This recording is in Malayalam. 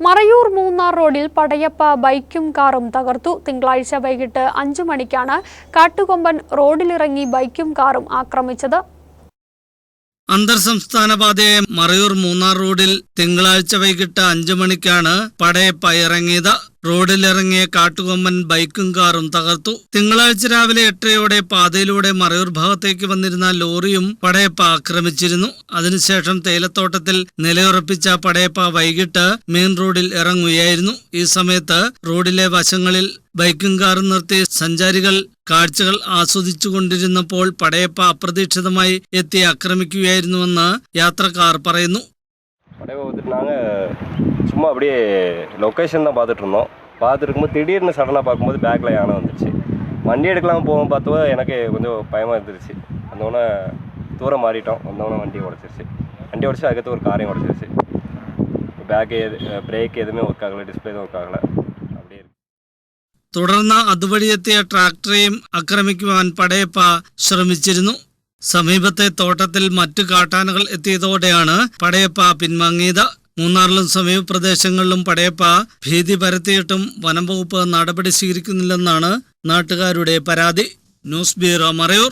മറയൂർ മൂന്നാർ റോഡിൽ പടയപ്പ ബൈക്കും കാറും തകർത്തു. തിങ്കളാഴ്ച വൈകിട്ട് അഞ്ചു മണിക്കാണ് കാട്ടുകൊമ്പൻ റോഡിലിറങ്ങി ബൈക്കും കാറും ആക്രമിച്ചത്. അന്തർ സംസ്ഥാന പാതയെ മറയൂർ മൂന്നാർ റോഡിൽ തിങ്കളാഴ്ച വൈകിട്ട് അഞ്ചു മണിക്കാണ് പടയപ്പ ഇറങ്ങിയത്. റോഡിലിറങ്ങിയ കാട്ടുകൊമ്പൻ ബൈക്കും കാറും തകർത്തു. തിങ്കളാഴ്ച രാവിലെ എട്ടരയോടെ പാതയിലൂടെ മറയൂർ ഭാഗത്തേക്ക് വന്നിരുന്ന ലോറിയും പടയപ്പ ആക്രമിച്ചിരുന്നു. അതിനുശേഷം തേയിലത്തോട്ടത്തിൽ നിലയുറപ്പിച്ച പടയപ്പ വൈകിട്ട് മെയിൻ റോഡിൽ ഇറങ്ങുകയായിരുന്നു. ഈ സമയത്ത് റോഡിലെ വശങ്ങളിൽ ബൈക്കും കാറും നിർത്തി സഞ്ചാരികൾ കാഴ്ചകൾ ആസ്വദിച്ചുകൊണ്ടിരുന്നപ്പോൾ പടയപ്പ അപ്രതീക്ഷിതമായി എത്തി ആക്രമിക്കുകയായിരുന്നുവെന്ന് യാത്രക്കാർ പറയുന്നു. படையை வந்துட்டு நாங்கள் சும்மா அப்படியே லொக்கேஷன் தான் பார்த்துட்டு இருந்தோம் பார்த்துட்டு இருக்கும்போது திடீர்னு சடனாக பார்க்கும்போது பேக்கில் யானை வந்துருச்சு வண்டி எடுக்கலாம் போவோம் பார்த்தவோ எனக்கு கொஞ்சம் பயமாக இருந்துருச்சு வந்தோடனே தூரம் மாறிட்டோம் வந்தோடனே வண்டி உடச்சிருச்சு வண்டி உடச்சி அதுக்கடுத்து ஒரு காரையும் உடச்சிருச்சு பேக்கு எது பிரேக் எதுவுமே ஒர்க் ஆகலை டிஸ்பிளே ஒர்க் ஆகலை அப்படியே இருக்கு തുടർന്ന് അതുവഴിയെത്തിയ ട്രാക്ടറെയും ആക്രമിക്കുവാൻ പടയപ്പ ശ്രമിച്ചിരുന്നു സമീപത്തെ തോട്ടത്തിൽ മറ്റു കാട്ടാനകൾ എത്തിയതോടെയാണ് പടയപ്പ പിൻവാങ്ങിയത്. മൂന്നാറിലും സമീപ പ്രദേശങ്ങളിലും പടയപ്പ ഭീതി പരത്തിയിട്ടും വനം വകുപ്പ് നടപടി സ്വീകരിക്കുന്നില്ലെന്നാണ് നാട്ടുകാരുടെ പരാതി. News bureau Marayur.